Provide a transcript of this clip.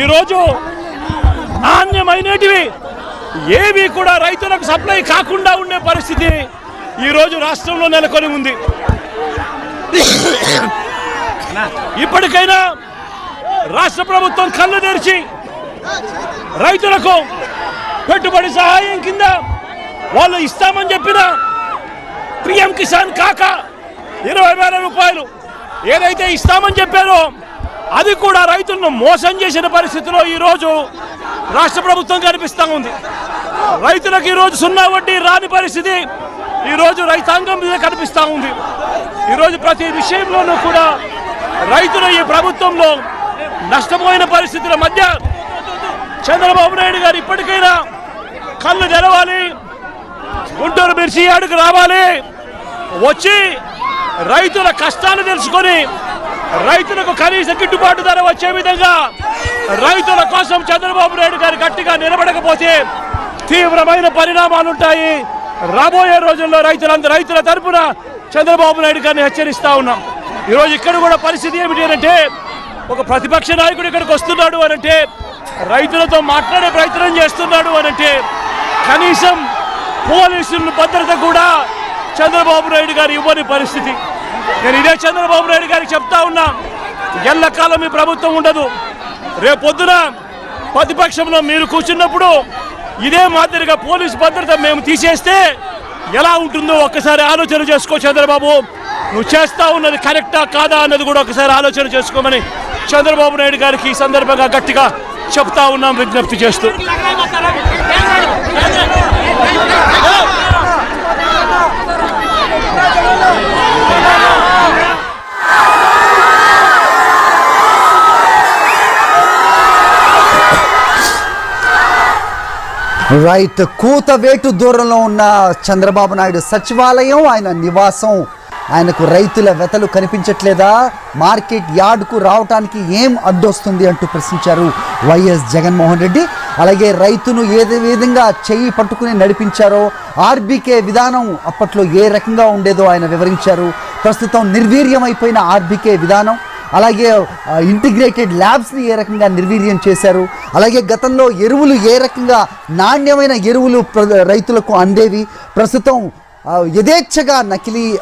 ఈరోజు నాణ్యమైనటివి ఏవి కూడా రైతులకు సప్లై కాకుండా ఉండే పరిస్థితి ఈరోజు రాష్ట్రంలో నెలకొని ఉంది. ఇప్పటికైనా రాష్ట్ర ప్రభుత్వం కళ్ళు తెరిచి రైతులకు పెట్టుబడి సహాయం కింద వాళ్ళు ఇస్తామని చెప్పిన పిఎం కిసాన్ కాక ఇరవై వేల రూపాయలు ఏదైతే ఇస్తామని చెప్పారో అది కూడా రైతులను మోసం చేసిన పరిస్థితిలో ఈరోజు రాష్ట్ర ప్రభుత్వం కనిపిస్తూ ఉంది. రైతులకు ఈరోజు సున్నా వడ్డీ రాని పరిస్థితి ఈరోజు రైతాంగం మీద కనిపిస్తూ ఉంది. ఈరోజు ప్రతి విషయంలోనూ కూడా రైతులు ఈ ప్రభుత్వంలో నష్టపోయిన పరిస్థితుల మధ్య చంద్రబాబు నాయుడు గారు ఇప్పటికైనా కళ్ళు తెరవాలి గుంటూరు మిర్చి ఆడుకు రావాలి వచ్చి రైతుల కష్టాలు తెలుసుకొని రైతులకు కనీస గిట్టుబాటు ధర వచ్చే విధంగా రైతుల కోసం చంద్రబాబు నాయుడు గారు గట్టిగా నిలబడకపోతే తీవ్రమైన పరిణామాలుంటాయి. రాబోయే రోజుల్లో రైతులందరూ రైతుల తరపున చంద్రబాబు నాయుడు గారిని హెచ్చరిస్తా ఉన్నాం. ఈరోజు ఇక్కడ కూడా పరిస్థితి ఏమిటి అంటే ఒక ప్రతిపక్ష నాయకుడు ఇక్కడికి వస్తున్నాడు అనంటే రైతులతో మాట్లాడే ప్రయత్నం చేస్తున్నాడు అనంటే కనీసం పోలీసులు భద్రత కూడా చంద్రబాబు నాయుడు గారు ఇవ్వని పరిస్థితి. నేను ఇదే చంద్రబాబు నాయుడు గారికి చెప్తా ఉన్నా ఎల్లకాలం మీ ప్రభుత్వం ఉండదు. రేపొద్దున ప్రతిపక్షంలో మీరు కూర్చున్నప్పుడు ఇదే మాదిరిగా పోలీసు భద్రత మేము తీసేస్తే ఎలా ఉంటుందో ఒక్కసారి ఆలోచన చేసుకో చంద్రబాబు. నువ్వు చేస్తా ఉన్నది కరెక్టా కాదా అన్నది కూడా ఒకసారి ఆలోచన చేసుకోమని చంద్రబాబు నాయుడు గారికి ఈ సందర్భంగా గట్టిగా చెప్తా ఉన్నాం విజ్ఞప్తి చేస్తూ. రైట్ కూతవేటు దూరంలో ఉన్న చంద్రబాబు నాయుడు సచివాలయం ఆయన నివాసం. ఆయనకు రైతుల వెతలు కనిపించట్లేదా? మార్కెట్ యార్డ్కు రావటానికి ఏం అడ్డొస్తుంది అంటూ ప్రశ్నించారు వైఎస్ జగన్మోహన్ రెడ్డి. అలాగే రైతును ఏ విధంగా చెయ్యి పట్టుకుని నడిపించారో ఆర్బీకే విధానం అప్పట్లో ఏ రకంగా ఉండేదో ఆయన వివరించారు. ప్రస్తుతం నిర్వీర్యమైపోయిన ఆర్బీకే విధానం. అలాగే ఇంటిగ్రేటెడ్ ల్యాబ్స్ని ఏ రకంగా నిర్వీర్యం చేశారు? అలాగే గతంలో ఎరువులు ఏ రకంగా నాణ్యమైన ఎరువులు ప్ర- రైతులకు అందేవి? ప్రస్తుతం యథేచ్ఛగా నకిలీ